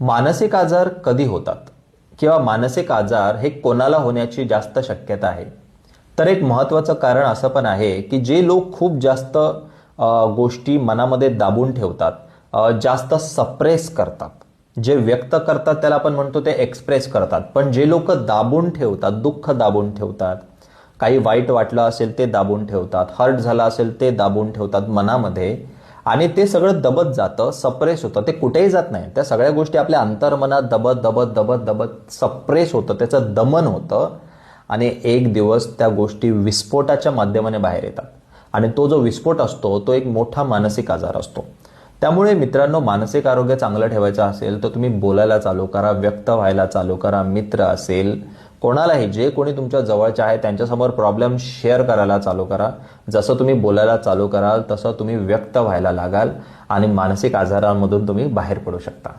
मानसिक आजार कधी होतात? किंवा मानसिक आजार हे कोणाला होण्याची जास्त शक्यता आहे? तर एक महत्त्वाचं कारण असं पण आहे की जे लोक खूप जास्त गोष्टी मनामध्ये दाबून ठेवतात जास्त सप्रेस करतात. जे व्यक्त करतात त्याला आपण म्हणतो ते एक्सप्रेस करतात. पण जे लोक दाबून ठेवतात दुःख दाबून ठेवतात काही वाईट वाटलं असेल ते दाबून ठेवतात हर्ट झाला असेल ते दाबून ठेवतात मनामध्ये आणि ते सगळं दबत जातं सप्रेस होतं. ते कुठेही जात नाही. त्या सगळ्या गोष्टी आपल्या अंतर्मनात दबत दबत दबत दबत सप्रेस होतं. त्याचं दमन होतं. आणि एक दिवस त्या गोष्टी विस्फोटाच्या माध्यमाने बाहेर येतात. आणि तो जो विस्फोट असतो तो एक मोठा मानसिक आजार असतो. त्यामुळे मित्रांनो मानसिक आरोग्य चांगलं ठेवायचं असेल तर तुम्ही बोलायला चालू करा व्यक्त व्हायला चालू करा मित्र असेल कोणालाही जे कोणी तुमच्या जवळचे आहे त्यांच्यासमोर प्रॉब्लेम शेअर करायला चालू करा. जसं तुम्ही बोलायला चालू कराल तसं तुम्ही व्यक्त व्हायला लागाल आणि मानसिक आजारांमधून तुम्ही बाहेर पडू शकता.